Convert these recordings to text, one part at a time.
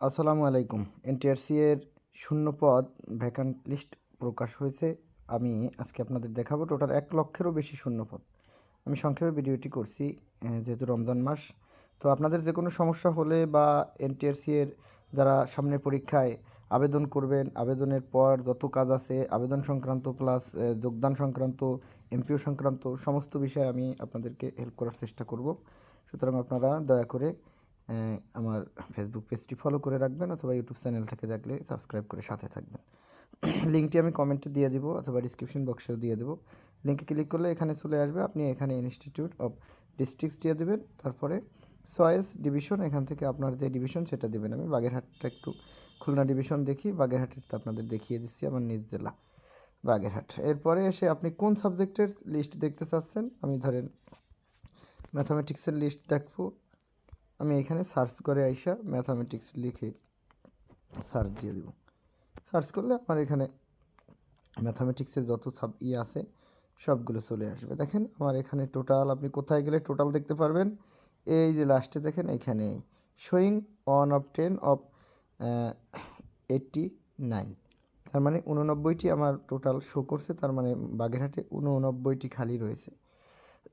আসসালামু আলাইকুম। এনটিআরসি এর শূন্য পদ ভ্যাকান্ট লিস্ট প্রকাশ হয়েছে। আমি আজকে আপনাদের দেখাবো টোটাল এক লক্ষেরও বেশি শূন্য পদ আমি সংক্ষেপে ভিডিওটি করছি যেহেতু রমজান মাস। তো আপনাদের যে কোনো সমস্যা হলে বা এনটিআরসি এর যারা সামনে পরীক্ষায় আবেদন করবেন, আবেদনের পর যত কাজ আছে, আবেদন সংক্রান্ত প্লাস যোগদান সংক্রান্ত এমপিও সংক্রান্ত সমস্ত বিষয়ে আমি আপনাদেরকে হেল্প করার চেষ্টা করব। সুতরাং আপনারা দয়া করে আমার ফেসবুক পেজটি ফলো করে রাখবেন অথবা ইউটিউব চ্যানেল থেকে দেখলে সাবস্ক্রাইব করে সাথে থাকবেন। লিঙ্কটি আমি কমেন্টে দিয়ে দিব অথবা ডিসক্রিপশন বক্সেও দিয়ে দেবো। লিঙ্কে ক্লিক করলে এখানে চলে আসবে, আপনি এখানে ইনস্টিটিউট অফ ডিস্ট্রিক্টস দিয়ে দেবেন। তারপরে চয়েস ডিভিশন এখান থেকে আপনার যে ডিভিশন সেটা দেবেন। আমি বাগেরহাটটা একটু খুলনা ডিভিশন দেখি, বাগেরহাটের তো আপনাদের দেখিয়ে দিচ্ছি, আমার নিজ জেলা বাগেরহাট। এরপরে এসে আপনি কোন সাবজেক্টের লিস্ট দেখতে চাচ্ছেন? আমি ধরেন ম্যাথামেটিক্সের লিস্ট দেখব। আমি এখানে সার্চ করে আইসা ম্যাথামেটিক্স লিখে সার্চ দিয়ে দিব। সার্চ করলে আমার এখানে ম্যাথামেটিক্সের যত সাব ই আছে, সবগুলো চলে আসবে। দেখেন আমার এখানে টোটাল আপনি কোথায় গেলে টোটাল দেখতে পারবেন? এই যে লাস্টে দেখেন এখানে showing one of ten of eighty nine তার মানে উননব্বইটি আমার টোটাল শো করছে, তার মানে বাগেরহাটে উননব্বইটি খালি রয়েছে।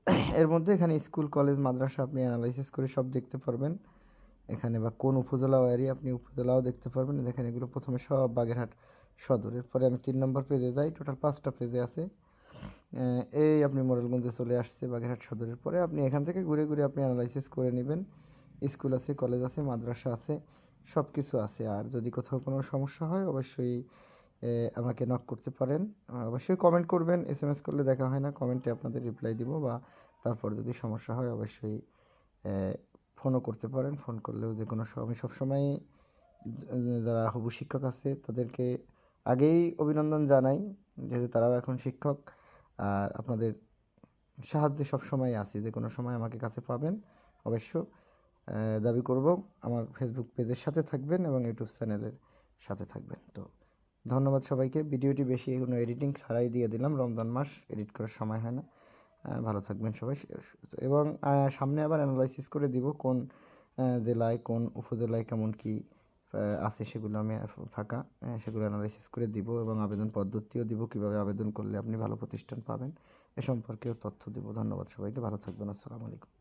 এর মধ্যে এখানে স্কুল, কলেজ, মাদ্রাসা আপনি অ্যানালাইসিস করে সব দেখতে পারবেন। এখানে বা কোন উপজেলা এরিয়া আপনি উপজেলাও দেখতে পারবেন। দেখেন এগুলো প্রথমে সব বাগেরহাট সদর। এরপরে আমি তিন নম্বর পেজে যাই টোটাল পাঁচটা পেজে আছে। এই আপনি মোরেলগঞ্জে চলে আসছে বাগেরহাট সদরের পরে আপনি এখান থেকে ঘুরে ঘুরে আপনি অ্যানালাইসিস করে নেবেন। স্কুল আছে, কলেজ আছে, মাদ্রাসা আছে সব কিছু আছে। আর যদি কোথাও কোনো সমস্যা হয়, অবশ্যই আমাকে নক করতে পারেন। অবশ্যই কমেন্ট করবেন এস এম এস করলে দেখা হয় না। কমেন্টে আপনাদের রিপ্লাই দিব বা তারপর যদি সমস্যা হয় অবশ্যই ফোনও করতে পারেন। ফোন করলেও যে কোনো আমি সবসময় যারা হবু শিক্ষক আছে তাদেরকে আগেই অভিনন্দন জানাই, যেহেতু তারাও এখন শিক্ষক। আর আপনাদের সাহায্যে সবসময় আছি, যে কোনো সময় আমাকে কাছে পাবেন, অবশ্য দাবি করব। আমার ফেসবুক পেজের সাথে থাকবেন এবং ইউটিউব চ্যানেলের সাথে থাকবেন। তো ধন্যবাদ সবাইকে। ভিডিওটি বেশি কোনো এডিটিং ছাড়াই দিয়ে দিলাম। রমজান মাস এডিট করার সময় হয় না। ভালো থাকবেন সবাই। এবং সামনে আবার অ্যানালাইসিস করে দিব কোন জেলায়, কোন উপজেলায় কেমন কি আছে সেগুলো আমি ফাঁকা সেগুলো অ্যানালাইসিস করে দিব এবং আবেদন পদ্ধতিও দিব, কীভাবে আবেদন করলে আপনি ভালো প্রতিষ্ঠান পাবেন এ সম্পর্কেও তথ্য দিব। ধন্যবাদ সবাইকে। ভালো থাকবেন। আসসালামু আলাইকুম।